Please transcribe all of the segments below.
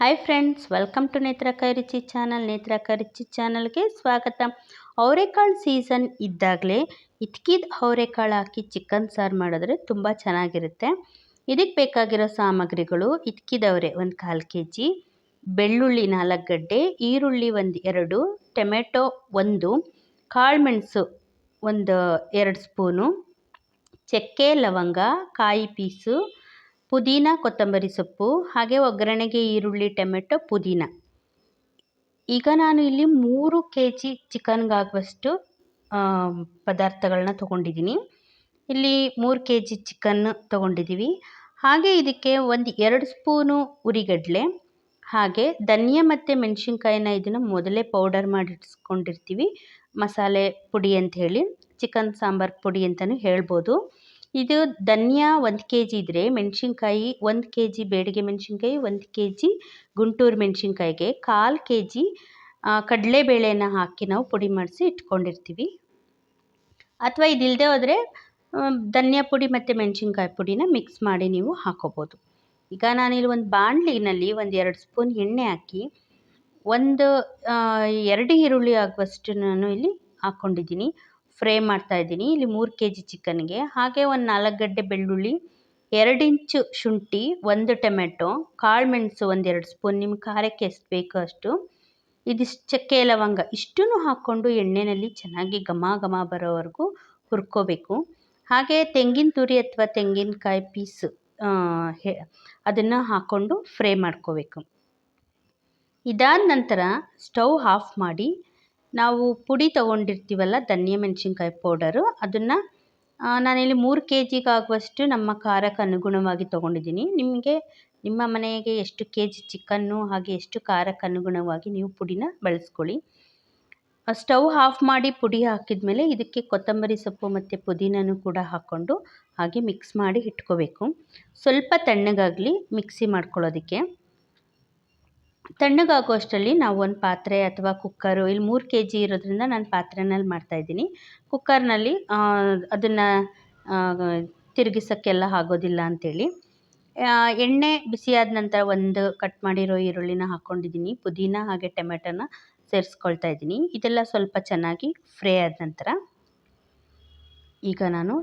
Hi friends welcome to ನೇತ್ರಕಾಯಿ ರುಚಿ channel ನೇತ್ರ ರುಚಿ ಚಾನಲ್ಗೆ ಸ್ವಾಗತ. ಅವರೆಕಾಳು ಸೀಸನ್ ಇದ್ದಾಗಲೇ ಇಟ್ಕಿದ ಅವರೆಕಾಳು ಹಾಕಿ ಚಿಕನ್ ಸಾರು ಮಾಡಿದ್ರೆ ತುಂಬ ಚೆನ್ನಾಗಿರುತ್ತೆ. ಇದಕ್ಕೆ ಬೇಕಾಗಿರೋ ಸಾಮಗ್ರಿಗಳು ಇಟ್ಕಿದವರೆ ಒಂದು ಕಾಲು ಕೆ ಜಿ ಬೆಳ್ಳುಳ್ಳಿ ನಾಲ್ಕು ಗಡ್ಡೆ, ಈರುಳ್ಳಿ ಒಂದು ಎರಡು, ಟೊಮೆಟೊ ಒಂದು ಕಾಳುಮೆಣಸು ಒಂದು, ಎರಡು ಸ್ಪೂನು ಚಕ್ಕೆ, ಲವಂಗ, ಕಾಯಿ ಪೀಸು ಪುದೀನ, ಕೊತ್ತಂಬರಿ ಸೊಪ್ಪು, ಹಾಗೆ ಒಗ್ಗರಣೆಗೆ ಈರುಳ್ಳಿ, ಟೊಮೆಟೊ, ಪುದೀನ. ಈಗ ನಾನು ಇಲ್ಲಿ ಮೂರು ಕೆ ಜಿ ಚಿಕನ್ಗಾಗುವಷ್ಟು ಪದಾರ್ಥಗಳನ್ನ ತೊಗೊಂಡಿದ್ದೀನಿ. ಇಲ್ಲಿ ಮೂರು ಕೆ ಜಿ ಚಿಕನ್ ತೊಗೊಂಡಿದ್ದೀವಿ. ಹಾಗೆ ಇದಕ್ಕೆ ಒಂದು ಎರಡು ಸ್ಪೂನು ಉರಿಗಡಲೆ, ಹಾಗೆ ಧನಿಯಾ ಮತ್ತು ಮೆಣಸಿನ್ಕಾಯಿನ ಇದನ್ನು ಮೊದಲೇ ಪೌಡರ್ ಮಾಡಿ ಇಟ್ಸ್ಕೊಂಡಿರ್ತೀವಿ. ಮಸಾಲೆ ಪುಡಿ ಅಂತ ಹೇಳಿ, ಚಿಕನ್ ಸಾಂಬಾರು ಪುಡಿ ಅಂತಲೂ ಹೇಳ್ಬೋದು. ಇದು ಧನಿಯಾ ಒಂದು ಕೆ ಜಿ ಇದ್ದರೆ ಮೆಣಸಿನ್ಕಾಯಿ ಒಂದು ಕೆ ಜಿ ಬೇಡಿಗೆ ಮೆಣಸಿನ್ಕಾಯಿ ಒಂದು ಕೆ ಜಿ ಗುಂಟೂರು ಮೆಣಸಿನ್ಕಾಯಿಗೆ ಕಾಲು ಕೆ ಜಿ ಕಡಲೆಬೇಳೆನ ಹಾಕಿ ನಾವು ಪುಡಿ ಮಾಡಿಸಿ ಇಟ್ಕೊಂಡಿರ್ತೀವಿ. ಅಥವಾ ಇದಿಲ್ಲದೆ ಹೋದರೆ ಧನಿಯಾ ಪುಡಿ ಮತ್ತು ಮೆಣಸಿನ್ಕಾಯಿ ಪುಡಿನ ಮಿಕ್ಸ್ ಮಾಡಿ ನೀವು ಹಾಕೋಬೋದು. ಈಗ ನಾನಿಲ್ಲಿ ಒಂದು ಬಾಣಲಿನಲ್ಲಿ ಒಂದು ಎರಡು ಸ್ಪೂನ್ ಎಣ್ಣೆ ಹಾಕಿ, ಒಂದು ಎರಡು ಈರುಳ್ಳಿ ಆಗುವಷ್ಟು ನಾನು ಇಲ್ಲಿ ಹಾಕ್ಕೊಂಡಿದ್ದೀನಿ ಫ್ರೈ ಮಾಡ್ತಾಯಿದ್ದೀನಿ ಇಲ್ಲಿ ಮೂರು ಕೆ ಜಿ ಚಿಕನ್ಗೆ. ಹಾಗೆ ಒಂದು ನಾಲ್ಕು ಗಡ್ಡೆ ಬೆಳ್ಳುಳ್ಳಿ, ಎರಡು ಇಂಚು ಶುಂಠಿ, ಒಂದು ಟೊಮೆಟೊ, ಕಾಳು ಮೆಣಸು ಒಂದೆರಡು ಸ್ಪೂನ್ ನಿಮ್ಮ ಖಾರಕ್ಕೆ ಎಷ್ಟು ಬೇಕೋ ಅಷ್ಟು. ಇದಿಷ್ಟು ಚಕ್ಕೆ ಲವಂಗ ಇಷ್ಟೂ ಹಾಕ್ಕೊಂಡು ಎಣ್ಣೆಯಲ್ಲಿ ಚೆನ್ನಾಗಿ ಘಮ ಘಮ ಬರೋವರೆಗೂ ಹುರ್ಕೋಬೇಕು. ಹಾಗೆ ತೆಂಗಿನ ತುರಿ ಅಥವಾ ತೆಂಗಿನಕಾಯಿ ಪೀಸ್ ಅದನ್ನು ಹಾಕ್ಕೊಂಡು ಫ್ರೈ ಮಾಡ್ಕೋಬೇಕು. ಇದಾದ ನಂತರ ಸ್ಟವ್ ಆಫ್ ಮಾಡಿ ನಾವು ಪುಡಿ ತೊಗೊಂಡಿರ್ತೀವಲ್ಲ ಧನಿಯಾ ಮೆಣಸಿನ್ಕಾಯಿ ಪೌಡರು, ಅದನ್ನು ನಾನಿಲ್ಲಿ ಮೂರು ಕೆ ಜಿಗಾಗುವಷ್ಟು ನಮ್ಮ ಖಾರಕ್ಕೆ ಅನುಗುಣವಾಗಿ ತೊಗೊಂಡಿದ್ದೀನಿ. ನಿಮಗೆ, ನಿಮ್ಮ ಮನೆಗೆ ಎಷ್ಟು ಕೆ ಜಿ ಚಿಕನ್ನು ಹಾಗೆ ಎಷ್ಟು ಖಾರಕ್ಕೆ ಅನುಗುಣವಾಗಿ ನೀವು ಪುಡಿನ ಬಳಸ್ಕೊಳ್ಳಿ. ಸ್ಟವ್ ಆಫ್ ಮಾಡಿ ಪುಡಿ ಹಾಕಿದ ಮೇಲೆ ಇದಕ್ಕೆ ಕೊತ್ತಂಬರಿ ಸೊಪ್ಪು ಮತ್ತು ಪುದೀನನೂ ಕೂಡ ಹಾಕ್ಕೊಂಡು ಹಾಗೆ ಮಿಕ್ಸ್ ಮಾಡಿ ಇಟ್ಕೋಬೇಕು. ಸ್ವಲ್ಪ ತಣ್ಣಗಾಗಲಿ ಮಿಕ್ಸಿ ಮಾಡ್ಕೊಳ್ಳೋದಕ್ಕೆ. ತಣ್ಣಗಾಗೋ ಅಷ್ಟರಲ್ಲಿ ನಾವು ಒಂದು ಪಾತ್ರೆ ಅಥವಾ ಕುಕ್ಕರು, ಇಲ್ಲಿ ಮೂರು ಕೆ ಜಿ ಇರೋದ್ರಿಂದ ನಾನು ಪಾತ್ರೆನಲ್ಲಿ ಮಾಡ್ತಾಯಿದ್ದೀನಿ ಕುಕ್ಕರ್ನಲ್ಲಿ ಅದನ್ನು ತಿರುಗಿಸೋಕ್ಕೆಲ್ಲ ಆಗೋದಿಲ್ಲ ಅಂಥೇಳಿ ಎಣ್ಣೆ ಬಿಸಿಯಾದ ನಂತರ ಒಂದು ಕಟ್ ಮಾಡಿರೋ ಈರುಳ್ಳಿನ ಹಾಕ್ಕೊಂಡಿದ್ದೀನಿ. ಪುದೀನ ಹಾಗೆ ಟೊಮೆಟೊನ ಸೇರಿಸ್ಕೊಳ್ತಾ ಇದ್ದೀನಿ. ಇದೆಲ್ಲ ಸ್ವಲ್ಪ ಚೆನ್ನಾಗಿ ಫ್ರೈ ಆದ ನಂತರ ಈಗ ನಾನು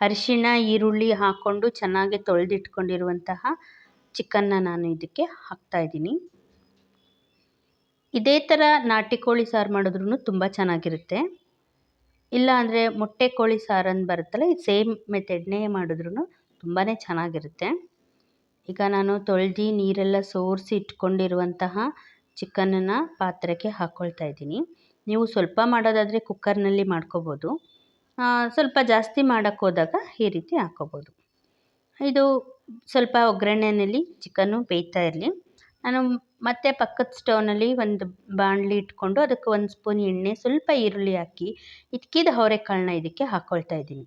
ಅರಿಶಿಣ, ಈರುಳ್ಳಿ ಹಾಕ್ಕೊಂಡು ಚೆನ್ನಾಗಿ ತೊಳೆದಿಟ್ಕೊಂಡಿರುವಂತಹ ಚಿಕನ್ನ ನಾನು ಇದಕ್ಕೆ ಹಾಕ್ತಾಯಿದ್ದೀನಿ ಇದೇ ಥರ ನಾಟಿ ಕೋಳಿ ಸಾರು ಮಾಡಿದ್ರೂ ತುಂಬ ಚೆನ್ನಾಗಿರುತ್ತೆ. ಇಲ್ಲ ಅಂದರೆ ಮೊಟ್ಟೆ ಕೋಳಿ ಸಾರು ಅಂತ ಬರುತ್ತಲ್ಲ ಇದು ಸೇಮ್ ಮೆಥಡ್ನೇ ಮಾಡಿದ್ರೂ ತುಂಬಾ ಚೆನ್ನಾಗಿರುತ್ತೆ. ಈಗ ನಾನು ತೊಳೆದು ನೀರೆಲ್ಲ ಸೋರಿಸಿ ಇಟ್ಕೊಂಡಿರುವಂತಹ ಚಿಕನನ್ನು ಪಾತ್ರೆಗೆ ಹಾಕ್ಕೊಳ್ತಾ ಇದ್ದೀನಿ. ನೀವು ಸ್ವಲ್ಪ ಮಾಡೋದಾದರೆ ಕುಕ್ಕರ್ನಲ್ಲಿ ಮಾಡ್ಕೋಬೋದು. ಸ್ವಲ್ಪ ಜಾಸ್ತಿ ಮಾಡೋಕ್ಕೆ ಹೋದಾಗ ಈ ರೀತಿ ಹಾಕ್ಕೋಬೋದು ಇದು ಸ್ವಲ್ಪ ಒಗ್ಗರಣೆಯಲ್ಲಿ ಚಿಕನ್ನು ಬೇಯ್ತಾ ಇರಲಿ. ನಾನು ಮತ್ತೆ ಪಕ್ಕದ ಸ್ಟೌವ್ನಲ್ಲಿ ಒಂದು ಬಾಣಲಿ ಇಟ್ಕೊಂಡು ಅದಕ್ಕೆ ಒಂದು ಸ್ಪೂನ್ ಎಣ್ಣೆ, ಸ್ವಲ್ಪ ಈರುಳ್ಳಿ ಹಾಕಿ, ಹಿತ್ಕಿದ ಅವರೆಕಾಳನ್ನ ಇದಕ್ಕೆ ಹಾಕ್ಕೊಳ್ತಾ ಇದ್ದೀನಿ.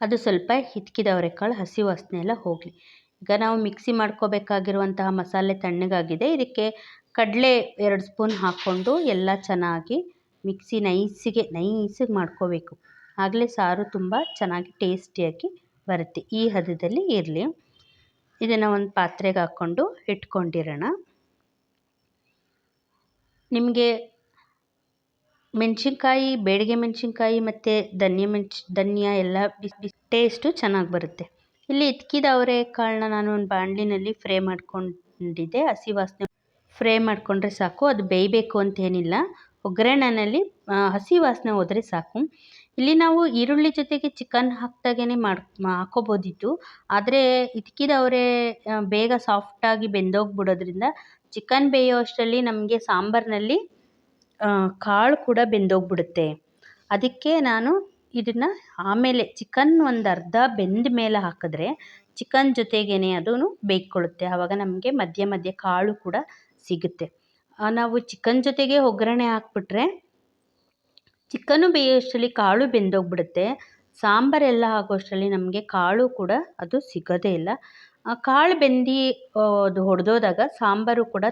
ಅದು ಸ್ವಲ್ಪ ಹಿಚ್ಕಿದ ಅವರೆಕಾಳು, ಹಸಿ ವಾಸನೆ ಎಲ್ಲ ಹೋಗಲಿ. ಈಗ ನಾವು ಮಿಕ್ಸಿ ಮಾಡ್ಕೋಬೇಕಾಗಿರುವಂತಹ ಮಸಾಲೆ ತಣ್ಣಗಾಗಿದೆ. ಇದಕ್ಕೆ ಕಡಲೆ ಎರಡು ಸ್ಪೂನ್ ಹಾಕ್ಕೊಂಡು ಎಲ್ಲ ಚೆನ್ನಾಗಿ ಮಿಕ್ಸಿ ನೈಸಿಗೆ ನೈಸಿಗೆ ಮಾಡ್ಕೋಬೇಕು. ಆಗಲೇ ಸಾರು ತುಂಬ ಚೆನ್ನಾಗಿ ಟೇಸ್ಟಿಯಾಗಿ ಬರುತ್ತೆ. ಈ ಹದದಲ್ಲಿ ಇರಲಿ. ಇದನ್ನು ಒಂದು ಪಾತ್ರೆಗೆ ಹಾಕ್ಕೊಂಡು ಇಟ್ಕೊಂಡಿರೋಣ. ನಿಮಗೆ ಮೆಣಸಿನ್ಕಾಯಿ, ಬೇಡಿಗೆ ಮೆಣಸಿನ್ಕಾಯಿ ಮತ್ತು ಧನಿಯಾ ಮೆಣಸು, ಧನಿಯಾ ಎಲ್ಲ ಬಿಸಿ ಟೇಸ್ಟು ಚೆನ್ನಾಗಿ ಬರುತ್ತೆ. ಇಲ್ಲಿ ಇದ್ಕಿದ ಅವರೆಕಾಳನ್ನ ನಾನು ಒಂದು ಬಾಣಲಿನಲ್ಲಿ ಫ್ರೈ ಮಾಡ್ಕೊಂಡಿದ್ದೆ. ಹಸಿ ವಾಸನೆ ಫ್ರೈ ಮಾಡಿಕೊಂಡ್ರೆ ಸಾಕು. ಅದು ಬೇಯಬೇಕು ಅಂತೇನಿಲ್ಲ ಒಗ್ಗರಣೆಯಲ್ಲಿ ಹಸಿ ವಾಸನೆ ಹೋದರೆ ಸಾಕು. ಇಲ್ಲಿ ನಾವು ಈರುಳ್ಳಿ ಜೊತೆಗೆ ಚಿಕನ್ ಹಾಕ್ದಾಗೇ ಮಾಡಿ, ಹಾಕೋಬೋದಿತ್ತು. ಆದರೆ ಇದ್ಕಿದವರೆ ಬೇಗ ಸಾಫ್ಟಾಗಿ ಬೆಂದೋಗ್ಬಿಡೋದ್ರಿಂದ ಚಿಕನ್ ಬೇಯೋ ಅಷ್ಟರಲ್ಲಿ ನಮಗೆ ಸಾಂಬಾರಿನಲ್ಲಿ ಕಾಳು ಕೂಡ ಬೆಂದೋಗ್ಬಿಡುತ್ತೆ. ಅದಕ್ಕೆ ನಾನು ಇದನ್ನು ಆಮೇಲೆ ಚಿಕನ್ ಒಂದು ಅರ್ಧ ಬೆಂದ ಮೇಲೆ ಹಾಕಿದ್ರೆ ಚಿಕನ್ ಜೊತೆಗೇ ಅದೂ ಬೇಯ್ಕೊಳ್ಳುತ್ತೆ ಆವಾಗ ನಮಗೆ ಮಧ್ಯೆ ಮಧ್ಯೆ ಕಾಳು ಕೂಡ ಸಿಗುತ್ತೆ. ನಾವು ಚಿಕನ್ ಜೊತೆಗೆ ಒಗ್ಗರಣೆ ಹಾಕ್ಬಿಟ್ರೆ ಚಿಕನ್ನು ಬೇಯೋಷ್ಟರಲ್ಲಿ ಕಾಳು ಬೆಂದೋಗ್ಬಿಡುತ್ತೆ. ಸಾಂಬಾರೆಲ್ಲ ಹಾಕೋಷ್ಟರಲ್ಲಿ ನಮಗೆ ಕಾಳು ಕೂಡ ಅದು ಸಿಗೋದೇ ಇಲ್ಲ. ಕಾಳು ಬೆಂದು ಅದು ಹೊಡೆದೋದಾಗ ಸಾಂಬಾರು ಕೂಡ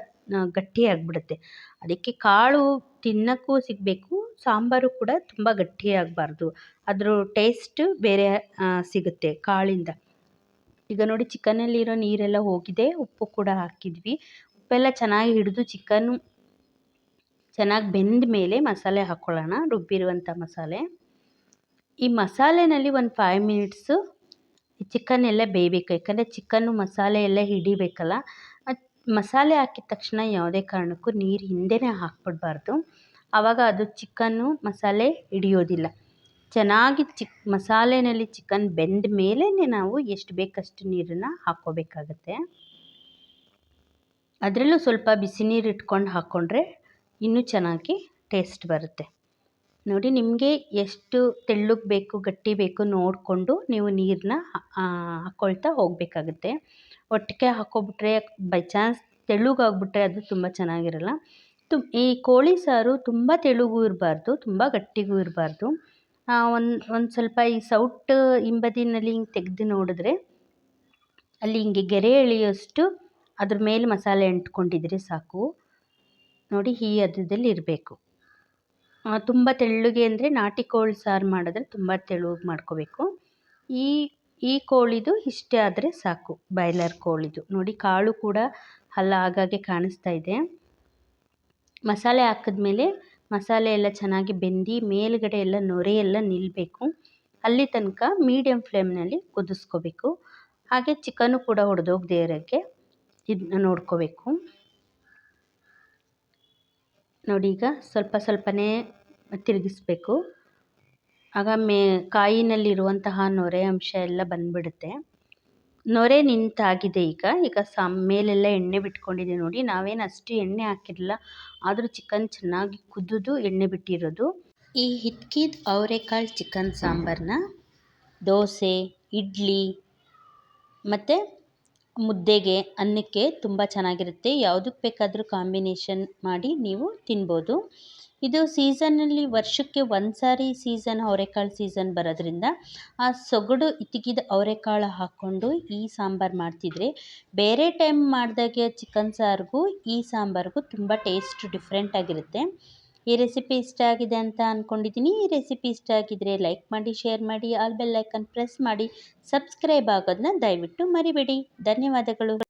ಗಟ್ಟಿಯಾಗಿಬಿಡುತ್ತೆ ಅದಕ್ಕೆ ಕಾಳು ತಿನ್ನೋಕ್ಕೂ ಸಿಗಬೇಕು, ಸಾಂಬಾರು ಕೂಡ ತುಂಬ ಗಟ್ಟಿಯಾಗಬಾರ್ದು ಅದ್ರ ಟೇಸ್ಟ್ ಬೇರೆ ಸಿಗುತ್ತೆ ಕಾಳಿಂದ. ಈಗ ನೋಡಿ ಚಿಕನಲ್ಲಿರೋ ನೀರೆಲ್ಲ ಹೋಗಿದೆ, ಉಪ್ಪು ಕೂಡ ಹಾಕಿದ್ವಿ. ಉಪ್ಪೆಲ್ಲ ಚೆನ್ನಾಗಿ ಹಿಡಿದು ಚಿಕನ್ನು ಚೆನ್ನಾಗಿ ಬೆಂದ ಮೇಲೆ ಮಸಾಲೆ ಹಾಕ್ಕೊಳ್ಳೋಣ ರುಬ್ಬಿರುವಂಥ ಮಸಾಲೆ. ಈ ಮಸಾಲೆನಲ್ಲಿ ಒಂದು ಫೈವ್ ಮಿನಿಟ್ಸು ಚಿಕನ್ ಎಲ್ಲ ಬೇಯಬೇಕು. ಯಾಕಂದರೆ ಚಿಕನ್ನು ಮಸಾಲೆ ಎಲ್ಲ ಹಿಡಿಬೇಕಲ್ಲ. ಮಸಾಲೆ ಹಾಕಿದ ತಕ್ಷಣ ಯಾವುದೇ ಕಾರಣಕ್ಕೂ ನೀರು ಹಿಂದೆನೇ ಹಾಕ್ಬಿಡ್ಬಾರ್ದು. ಆವಾಗ ಅದು ಚಿಕನ್ನು ಮಸಾಲೆ ಹಿಡಿಯೋದಿಲ್ಲ. ಚೆನ್ನಾಗಿ ಚಿಕ್ ಮಸಾಲೆನಲ್ಲಿ ಚಿಕನ್ ಬೆಂದ ಮೇಲೇ ನಾವು ಎಷ್ಟು ಬೇಕಷ್ಟು ನೀರನ್ನು ಹಾಕ್ಕೋಬೇಕಾಗತ್ತೆ. ಅದರಲ್ಲೂ ಸ್ವಲ್ಪ ಬಿಸಿ ನೀರು ಇಟ್ಕೊಂಡು ಹಾಕ್ಕೊಂಡ್ರೆ ಇನ್ನೂ ಚೆನ್ನಾಗಿ ಟೇಸ್ಟ್ ಬರುತ್ತೆ. ನೋಡಿ, ನಿಮಗೆ ಎಷ್ಟು ತೆಳ್ಳಗೆ ಬೇಕು, ಗಟ್ಟಿ ಬೇಕು ನೋಡಿಕೊಂಡು ನೀವು ನೀರನ್ನ ಹಾಕ್ಕೊಳ್ತಾ ಹೋಗಬೇಕಾಗುತ್ತೆ. ಒಟ್ಟಿಗೆ ಹಾಕ್ಕೊಬಿಟ್ರೆ ಬೈ ಚಾನ್ಸ್ ತೆಳ್ಳಗಾಗ್ಬಿಟ್ರೆ ಅದು ತುಂಬ ಚೆನ್ನಾಗಿರಲ್ಲ. ತು ಈ ಕೋಳಿ ಸಾರು ತುಂಬ ತೆಳುಗೂ ಇರಬಾರ್ದು, ತುಂಬ ಗಟ್ಟಿಗೂ ಇರಬಾರ್ದು. ಒಂದು ಒಂದು ಸ್ವಲ್ಪ ಈ ಸೌಟ್ ಹಿಂಬದಿನಲ್ಲಿ ಹಿಂಗೆ ತೆಗೆದು ನೋಡಿದ್ರೆ ಅಲ್ಲಿ ಹಿಂಗೆ ಗೆರೆ ಎಳೆಯೋಷ್ಟು ಅದ್ರ ಮೇಲೆ ಮಸಾಲೆ ಅಂಟ್ಕೊಂಡಿದ್ರೆ ಸಾಕು. ನೋಡಿ ಈ ಹದದಲ್ಲಿ ಇರಬೇಕು. ತುಂಬ ತೆಳ್ಳಗೆ ಅಂದರೆ ನಾಟಿ ಕೋಳಿ ಸಾರು ಮಾಡಿದ್ರೆ ತುಂಬ ತೆಳುವಾಗಿ ಮಾಡ್ಕೋಬೇಕು. ಈ ಈ ಕೋಳಿದು ಇಷ್ಟೇ ಆದರೆ ಸಾಕು, ಬಾಯ್ಲರ್ ಕೋಳಿದು. ನೋಡಿ ಕಾಳು ಕೂಡ ಹಲ್ಲ ಆಗಾಗೆ ಕಾಣಿಸ್ತಾ ಇದೆ. ಮಸಾಲೆ ಹಾಕಿದ್ಮೇಲೆ ಮಸಾಲೆ ಎಲ್ಲ ಚೆನ್ನಾಗಿ ಬೆಂದು ಮೇಲುಗಡೆ ಎಲ್ಲ ನೊರೆ ಎಲ್ಲ ನಿಲ್ಲಬೇಕು ಅಲ್ಲಿ ತನಕ ಮೀಡಿಯಮ್ ಫ್ಲೇಮ್ನಲ್ಲಿ ಕುದಿಸ್ಕೋಬೇಕು. ಹಾಗೆ ಚಿಕನ್ನು ಕೂಡ ಹೊಡೆದೋಗ್ದೇ ಇರೋಕ್ಕೆ ಇದನ್ನ ನೋಡ್ಕೋಬೇಕು. ನೋಡಿ ಈಗ ಸ್ವಲ್ಪ ಸ್ವಲ್ಪನೇ ತಿರುಗಿಸ್ಬೇಕು. ಆಗ ಮೇ, ಕಾಯಿನಲ್ಲಿರುವಂತಹ ನೊರೆ ಅಂಶ ಎಲ್ಲ ಬಂದ್ಬಿಡುತ್ತೆ. ನೊರೆ ನಿಂತಾಗಿದೆ ಈಗ. ಈಗ ಸಾಮ್, ಮೇಲೆಲ್ಲ ಎಣ್ಣೆ ಬಿಟ್ಕೊಂಡಿದೆ ನೋಡಿ. ನಾವೇನು ಅಷ್ಟು ಎಣ್ಣೆ ಹಾಕಿರಲಿಲ್ಲ. ಆದರೂ ಚಿಕನ್ ಚೆನ್ನಾಗಿ ಕುದಿದು ಎಣ್ಣೆ ಬಿಟ್ಟಿರೋದು. ಈ ಹಿತ್ಕಿದ ಅವರೆಕಾಳು ಚಿಕನ್ ಸಾಂಬಾರನ್ನ ದೋಸೆ, ಇಡ್ಲಿ, ಮತ್ತು ಮುದ್ದೆಗೆ, ಅನ್ನಕ್ಕೆ ತುಂಬ ಚೆನ್ನಾಗಿರುತ್ತೆ. ಯಾವುದಕ್ಕೆ ಬೇಕಾದರೂ ಕಾಂಬಿನೇಷನ್ ಮಾಡಿ ನೀವು ತಿನ್ಬೋದು. ಇದು ಸೀಸನ್ನಲ್ಲಿ ವರ್ಷಕ್ಕೆ ಒಂದು ಸಾರಿ ಸೀಸನ್ ಅವರೆಕಾಳು ಸೀಸನ್ ಬರೋದ್ರಿಂದ ಆ ಸೊಗಡು ಇತ್ತಿಗಿದ ಅವರೆಕಾಳು ಹಾಕ್ಕೊಂಡು ಈ ಸಾಂಬಾರು ಮಾಡ್ತಿದ್ರೆ ಬೇರೆ ಟೈಮ್ ಮಾಡಿದಾಗೆ ಚಿಕನ್ ಸಾರಿಗೂ ಈ ಸಾಂಬಾರಿಗೂ ತುಂಬ ಟೇಸ್ಟ್ ಡಿಫ್ರೆಂಟ್ ಆಗಿರುತ್ತೆ. ಈ ರೆಸಿಪಿ ಇಷ್ಟ ಆಗಿದೆ ಅಂತ ಅಂದ್ಕೊಂಡಿದ್ದೀನಿ ಈ ರೆಸಿಪಿ ಇಷ್ಟ ಆಗಿದ್ರೆ ಲೈಕ್ ಮಾಡಿ ಶೇರ್ ಮಾಡಿ ಆಲ್ ಬೆಲ್ ಐಕನ್ ಪ್ರೆಸ್ ಮಾಡಿ ಸಬ್ಸ್ಕ್ರೈಬ್ ಆಗೋದನ್ನ ದಯವಿಟ್ಟು ಮರಿಬೇಡಿ. ಧನ್ಯವಾದಗಳು.